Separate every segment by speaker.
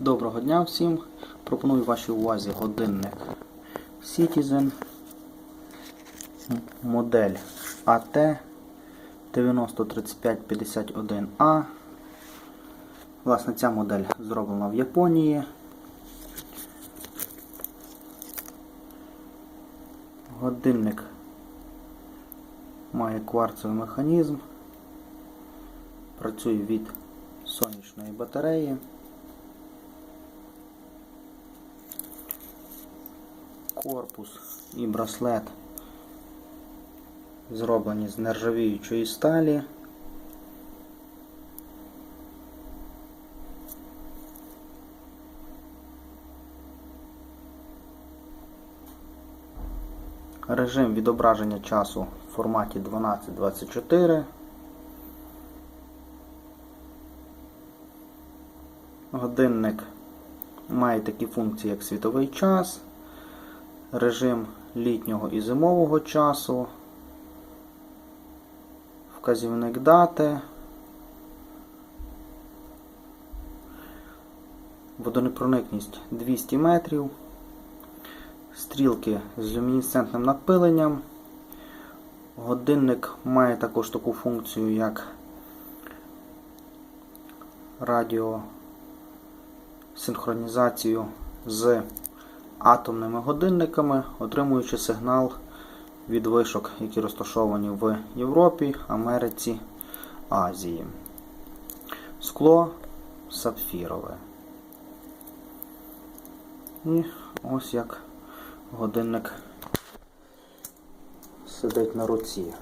Speaker 1: Доброго дня всім. Пропоную вашій увазі годинник Citizen модель AT 903551A. Власне, ця модель зроблена в Японії. Годинник має кварцевий механізм. Працює від сонячної батареї. Корпус і браслет зроблені з нержавіючої сталі. Режим відображення часу в форматі 1224. Годинник має такі функції, як світовий час, режим літнього і зимового часу, вказівник дати, водонепроникність 200 метрів, стрілки з люмінесцентним надпиленням. Годинник має також таку функцію, як радіо синхронізацію з атомними годинниками, отримуючи сигнал від вишок, які розташовані в Європі, Америці, Азії. Скло сапфірове. І ось як годинник сидить на руці.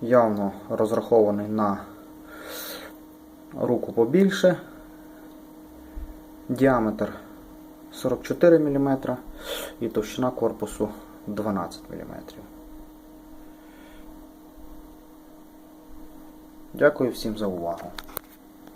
Speaker 1: Явно розрахований на руку побільше. Діаметр 44 мм і товщина корпусу 12 мм. Дякую всім за увагу.